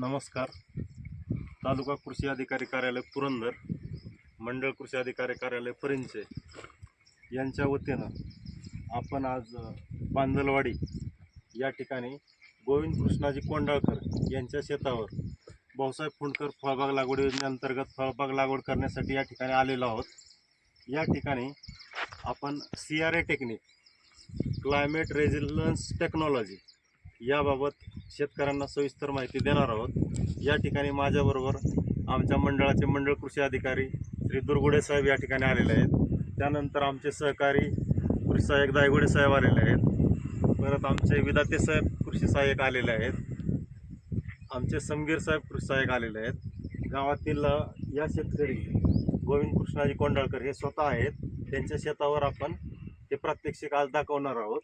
नमस्कार. तालुका कृषी अधिकारी कार्यालय पुरंदर मंडळ कृषी अधिकारी कार्यालय परिंचे. यांच्या वतीनं आपण आज बांदलवाडी या ठिकाणी गोविंद कृष्णाजी कोंडाळकर यांच्या शेतावर भाऊसाहेब फुंडकर फळबाग लागवड योजनेअंतर्गत फळबाग लागवड करण्यासाठी या ठिकाणी आलेलो आहोत. या ठिकाणी आपण C R A technique climate resilience technology याबाबत शेतकऱ्यांना सविस्तर माहिती देणार आहोत. या ठिकाणी माझ्याबरोबर आमच्या मंडळाचे मंडळ कृषी अधिकारी श्री दुर्गुडे साहेब या ठिकाणी आलेले आहेत. त्यानंतर आमचे सहकारी कृषी सहाय्यक दायगुडे साहेब आलेले आहेत. परत आमचे विदाते साहेब कृषी सहाय्यक आलेले आहेत. आमचे समगीर साहेब कृषी सहाय्यक आलेले आहेत. गावातील या शेतकरी गोविंद कृष्णाजी कोंडाळकर हे स्वतः आहेत. त्यांच्या शेतावर आपण ते प्रात्यक्षिक आज दाखवणार आहोत.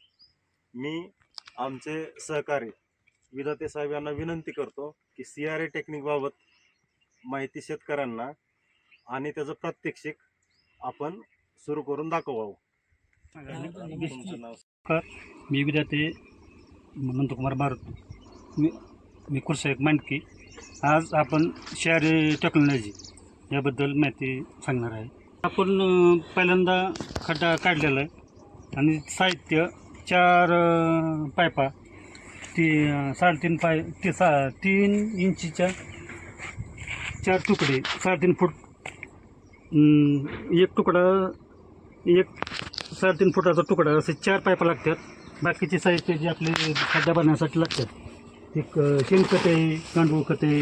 मी आमचे सहकारी विधाते साहेब यांना विनंती करतो की सी आर ए टेक्निकबाबत माहिती शेतकऱ्यांना आणि त्याचं प्रात्यक्षिक आपण सुरू करून दाखवावं. तुमचं नाव मी विधाते नंदकुमार भारत मी मी कुरसाहेब मांडकी आज आपण शहरी टेक्नॉलॉजी याबद्दल माहिती सांगणार आहे. आपण पहिल्यांदा खड्डा काढलेला आहे आणि साहित्य चार पायपा. ती साडेतीन पाय ते सा तीन इंचीच्या चार तुकडे साडेतीन फूट एक तुकडा एक साडेतीन फुटाचा तुकडा असे चार पायपा लागतात. बाकीचे साहित्य जे आपले खड्डा बनण्यासाठी लागतात. एक शेणखत आहे गांडूळ खत आहे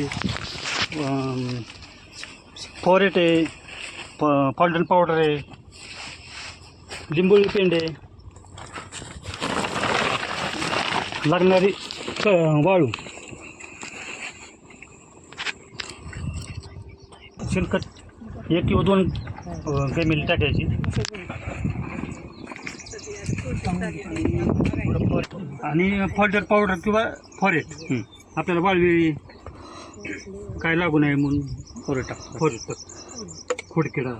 फॉरेट आहे प पावडर आहे लिंबोळी पेंड आहे लागणारी क वाळू. शेणखत एक किंवा दोन गॅमिल टाकायची. आणि फॉल्टर पावडर किंवा फॉरेट आपल्याला वाळवी काय लागू नये म्हणून. फॉरेट टाक फॉरेट खोडकिडा.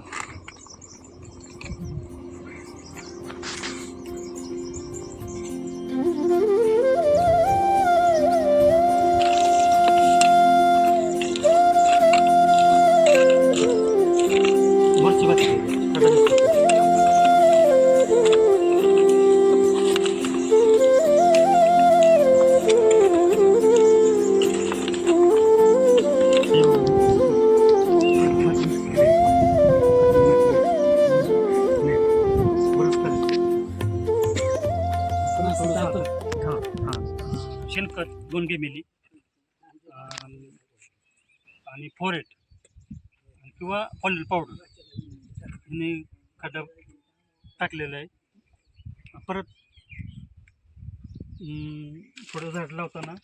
दोन मिली. आणि फोरेट किंवा ऑलिल पावडर आणि खड्डा टाकलेला आहे. परत थोडं झाड लावताना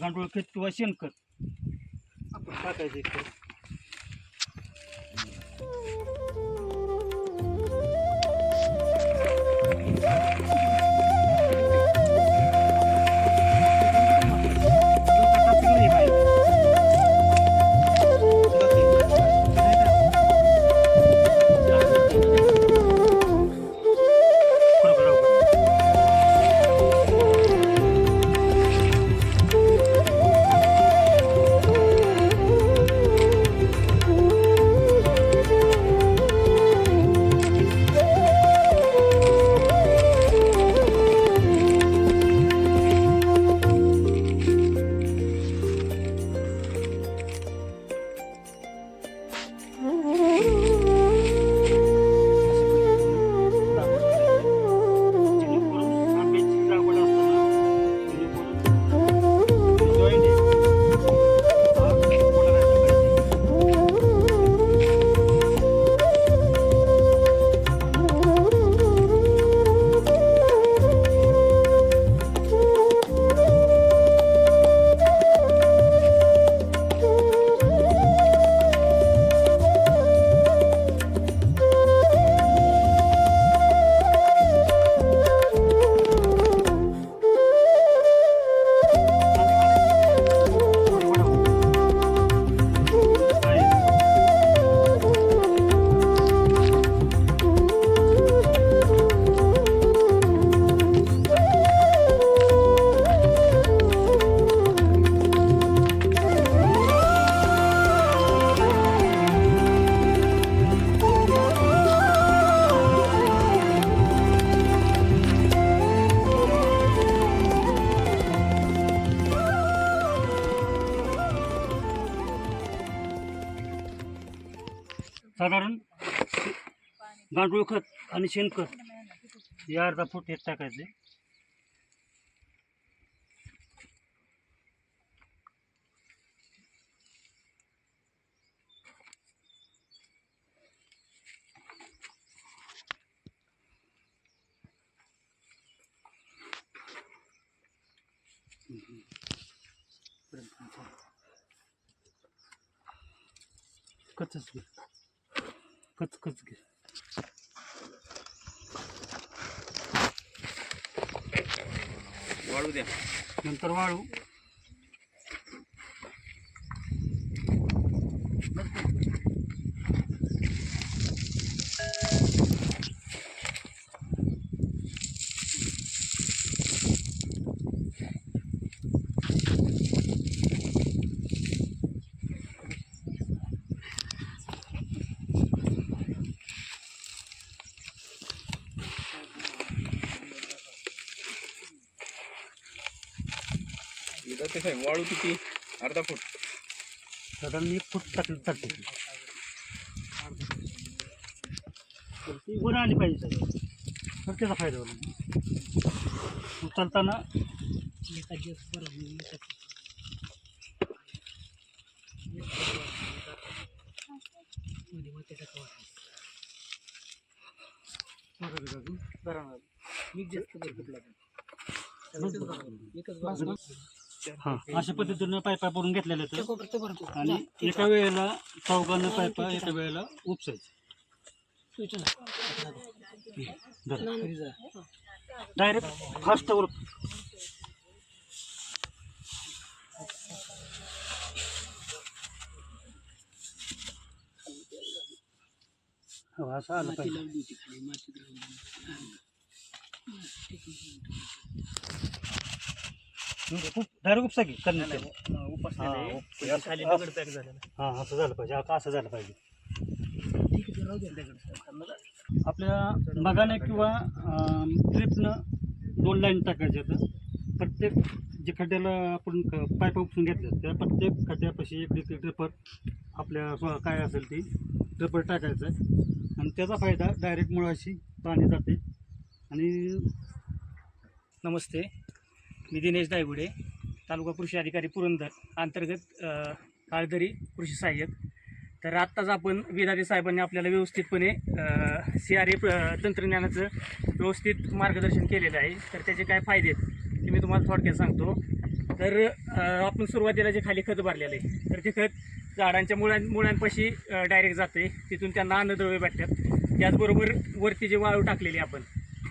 गांडूळ खत किंवा शेणखत आपण टाकायचं साधारण गांडूळ खत आणि शेणखत हे अर्धा फूट हे टाकायचे. कचच कच कच घे वाळू द्या. नंतर वाळू. इथं कसं आहे वाळू किती? अर्धा फूट. साधारण एक फूट टाकलं चालते ती वर आली पाहिजे सगळं. तर त्याचा फायदा होईल मग चालताना हां अशा पद्धतीनं पायपा भरून घेतलेल्या आहेत. आणि एका वेळेला चौघानं पायपा एका वेळेला उपसायचं. डायरेक्ट फास्ट वर. हो, असं आलं पाहिजे. डायरेक्ट उपसा की? करण्यात हां असं झालं पाहिजे. आता असं झालं पाहिजे. आपल्या मगाने किंवा ट्रिपनं दोन लाईन टाकायच्या तर प्रत्येक जे खड्ड्याला आपण पाईप उपसून घेतले त्या प्रत्येक खड्ड्यापाशी एक एक ड्रिपर आपल्या काय असेल ती ड्रिपर टाकायचं आहे. आणि त्याचा फायदा डायरेक्ट मुळाशी पाणी जाते. आणि नमस्ते. मी दिनेश दायगुडे तालुका कृषी अधिकारी पुरंदर अंतर्गत काळदरी कृषी सहाय्यक. तर आत्ताच आपण वेदादी साहेबांनी आपल्याला व्यवस्थितपणे सी आर ए तंत्रज्ञानाचं व्यवस्थित मार्गदर्शन केलेलं आहे. तर त्याचे काय फायदे आहेत ते मी तुम्हाला थोडक्यात सांगतो. तर आपण सुरुवातीला जे खाली खत भरलेलं आहे तर ते खत झाडांच्या मुळां मुळांपाशी डायरेक्ट जाते तिथून त्यांना अन्नद्रव्य भेटतात. त्याचबरोबर वरती जे वाळू टाकलेली आपण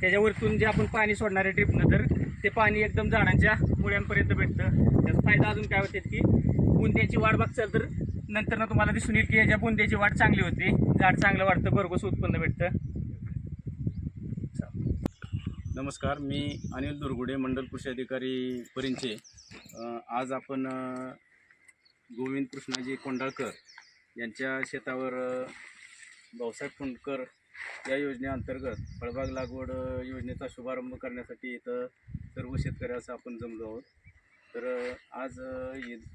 त्याच्यावरतून जे आपण पाणी सोडणारे ट्रिपनं तर ते पाणी एकदम झाडांच्या मुळ्यांपर्यंत भेटतं. त्याचा फायदा अजून काय होते की बुंद्याची वाढ बघचाल तर नंतर ना तुम्हाला दिसून येईल की याच्या बुंद्याची वाढ चांगली होते. झाड चांगलं वाढतं भरघोस उत्पन्न भेटतं. नमस्कार मी अनिल दुर्गुडे मंडल कृषी अधिकारी परिंचे. आज आपण गोविंद कृष्णाजी कोंडाळकर यांच्या शेतावर भाऊसाहेब कुंडकर या योजनेअंतर्गत फळबाग लागवड योजनेचा शुभारंभ करण्यासाठी इथं सर्व शेतकऱ्याचं आपण जमलो आहोत. तर आज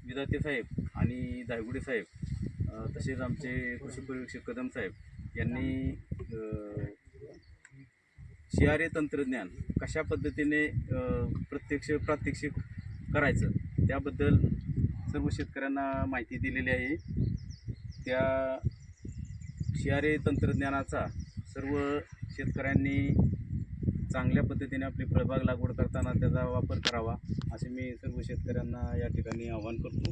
विदाते साहेब आणि धायगुडे साहेब तसेच आमचे कृषी पर्यवेक्षक कदम साहेब यांनी अ, शियारे तंत्रज्ञान कशा पद्धतीने प्रत्यक्ष प्रात्यक्षिक करायचं त्याबद्दल सर्व शेतकऱ्यांना माहिती दिलेली आहे. त्या शियारे तंत्रज्ञानाचा सर्व शेतकऱ्यांनी चांगल्या पद्धतीने आपली फळबाग लागवड करताना त्याचा वापर करावा असे मी सर्व शेतकऱ्यांना या ठिकाणी आवाहन करतो.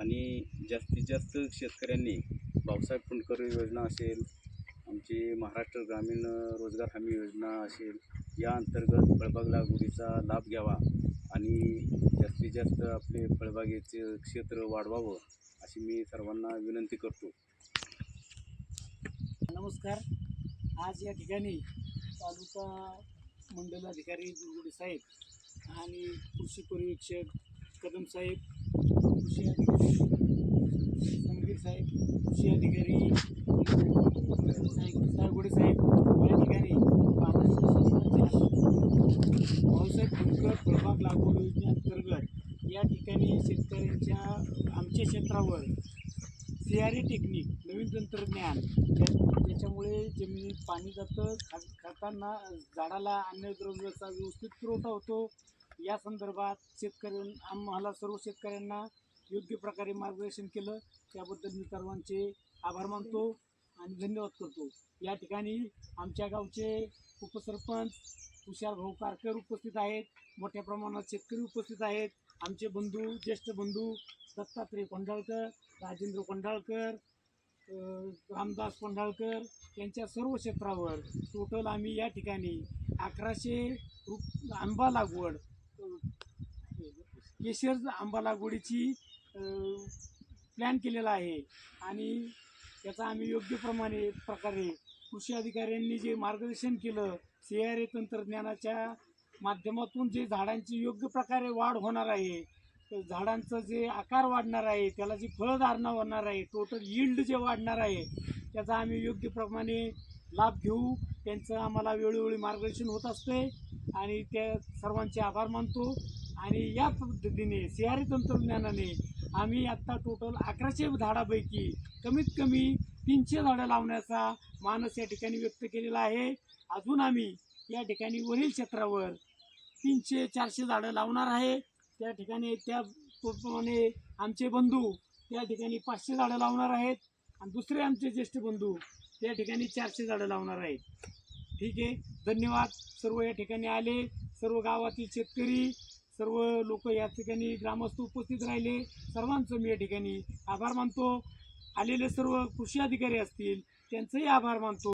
आणि जास्तीत जास्त शेतकऱ्यांनी भाऊसाहेब फुंडकर योजना असेल आमची महाराष्ट्र ग्रामीण रोजगार हमी योजना असेल या अंतर्गत फळबाग लागवडीचा लाभ घ्यावा आणि जास्तीत जास्त आपले फळबागेचे क्षेत्र वाढवावं अशी मी सर्वांना विनंती करतो. नमस्कार. आज या ठिकाणी तालुका मंडल अधिकारी दुर्गुडे साहेब आणि कृषी पर्यवेक्षक कदम साहेब कृषी अधिकारी संगीर साहेब कृषी अधिकारी साहेब साहेब या ठिकाणी महाराष्ट्र शासनाच्या भाऊसाहेब फुलकर लागवड योजनेअंतर्गत या ठिकाणी शेतकऱ्यांच्या आमच्या क्षेत्रावर सी आर टेक्निक नवीन तंत्रज्ञान. त्याच्यामुळे जमिनीत पाणी जातं खा खाताना झाडाला अन्नद्रव्याचा व्यवस्थित पुरवठा होतो. या संदर्भात शेतकऱ्यां आम्हाला सर्व शेतकऱ्यांना योग्य प्रकारे मार्गदर्शन केलं. त्याबद्दल मी सर्वांचे आभार मानतो आणि धन्यवाद करतो. या ठिकाणी आमच्या गावचे उपसरपंच तुषार भाऊ कारकर उपस्थित आहेत. मोठ्या प्रमाणात शेतकरी उपस्थित आहेत. आमचे बंधू ज्येष्ठ बंधू दत्तात्रय कोंढाळकर राजेंद्र कोंढाळकर रामदास पंढाळकर यांच्या सर्व क्षेत्रावर टोटल आम्ही या ठिकाणी अकराशे रुप आंबा लागवड केशर आंबा लागवडीची प्लॅन केलेला आहे. आणि त्याचा आम्ही योग्य प्रमाणे प्रकारे कृषी अधिकाऱ्यांनी जे मार्गदर्शन केलं सी आर ए तंत्रज्ञानाच्या माध्यमातून जे झाडांची योग्य प्रकारे वाढ होणार आहे झाडांचं जे आकार वाढणार आहे त्याला जी फळधारणा होणार आहे टोटल यील्ड जे वाढणार आहे त्याचा आम्ही योग्य प्रमाणे लाभ घेऊ. त्यांचं आम्हाला वेळोवेळी मार्गदर्शन होत असते आणि त्या सर्वांचे आभार मानतो. आणि या पद्धतीने सी आर तंत्रज्ञानाने आम्ही आत्ता टोटल अकराशे झाडापैकी कमीत कमी तीनशे झाडं लावण्याचा मानस या ठिकाणी व्यक्त केलेला आहे. अजून आम्ही या ठिकाणी वरील क्षेत्रावर तीनशे चारशे झाडं लावणार आहे. त्या ठिकाणी त्याप्रमाणे आमचे बंधू त्या ठिकाणी पाचशे झाडं लावणार आहेत आणि दुसरे आमचे ज्येष्ठ बंधू त्या ठिकाणी चारशे झाडं लावणार आहेत. ठीक आहे? धन्यवाद. सर्व या ठिकाणी आले. सर्व गावातील शेतकरी सर्व लोक या ठिकाणी ग्रामस्थ उपस्थित राहिले. सर्वांचं मी या ठिकाणी आभार मानतो. आलेले सर्व कृषी अधिकारी असतील त्यांचंही आभार मानतो.